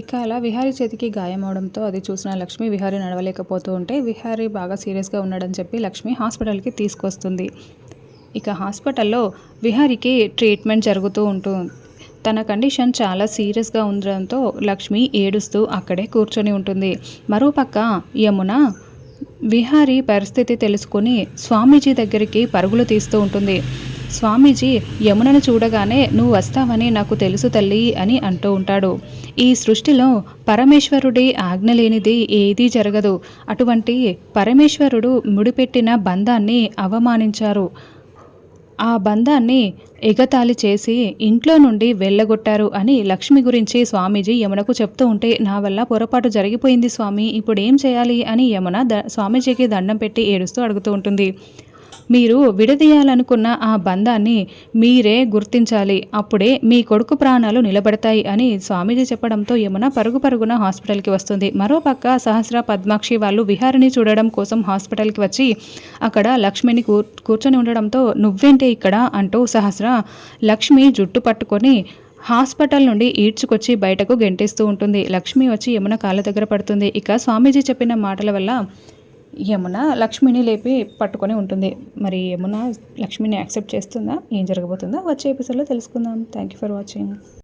ఇక అలా విహారీ చేతికి గాయం అవడంతో అది చూసిన లక్ష్మి విహారీ నడవలేకపోతూ ఉంటే విహారీ బాగా సీరియస్గా ఉన్నాడని చెప్పి లక్ష్మి హాస్పిటల్కి తీసుకొస్తుంది. ఇక హాస్పిటల్లో విహారీకి ట్రీట్మెంట్ జరుగుతూ ఉంటుంది తన కండిషన్ చాలా సీరియస్గా ఉండడంతో లక్ష్మి ఏడుస్తూ అక్కడే కూర్చొని ఉంటుంది. మరోపక్క యమున విహారీ పరిస్థితి తెలుసుకొని స్వామీజీ దగ్గరికి పరుగులు తీస్తూ ఉంటుంది. స్వామీజీ యమునను చూడగానే నువ్వు వస్తావని నాకు తెలుసు తల్లి అని అంటూ ఉంటాడు. ఈ సృష్టిలో పరమేశ్వరుడి ఆజ్ఞ లేనిది ఏదీ జరగదు. అటువంటి పరమేశ్వరుడు ముడిపెట్టిన బంధాన్ని అవమానించారు. ఆ బంధాన్ని ఎగతాళి చేసి ఇంట్లో నుండి వెళ్ళగొట్టారు అని లక్ష్మి గురించి స్వామీజీ యమునకు చెప్తూ ఉంటే నా వల్ల పొరపాటు జరిగిపోయింది స్వామి ఇప్పుడు ఏం చేయాలి అని యమున ద స్వామీజీకి దండం పెట్టి ఏడుస్తూ అడుగుతూ ఉంటుంది. మీరు విడదీయాలనుకున్న ఆ బంధాన్ని మీరే గుర్తించాలి. అప్పుడే మీ కొడుకు ప్రాణాలు నిలబడతాయి అని స్వామీజీ చెప్పడంతో యమున పరుగు పరుగున హాస్పిటల్కి వస్తుంది. మరోపక్క సహస్ర పద్మాక్షి వాళ్ళు విహారిని చూడడం కోసం హాస్పిటల్కి వచ్చి అక్కడ లక్ష్మిని కూర్ కూర్చొని ఉండడంతో నువ్వేంటే ఇక్కడ అంటూ సహస్ర లక్ష్మి జుట్టు పట్టుకొని హాస్పిటల్ నుండి ఈడ్చుకొచ్చి బయటకు గెంటేస్తూ ఉంటుంది. లక్ష్మి వచ్చి యమున కాళ్ళ దగ్గర పడుతుంది. ఇక స్వామీజీ చెప్పిన మాటల వల్ల యమున లక్ష్మిని లేపి పట్టుకొని ఉంటుంది. మరి యమున లక్ష్మిని యాక్సెప్ట్ చేస్తుందా? ఏం జరగబోతుందో వచ్చే ఎపిసోడ్లో తెలుసుకుందాం. Thank you for watching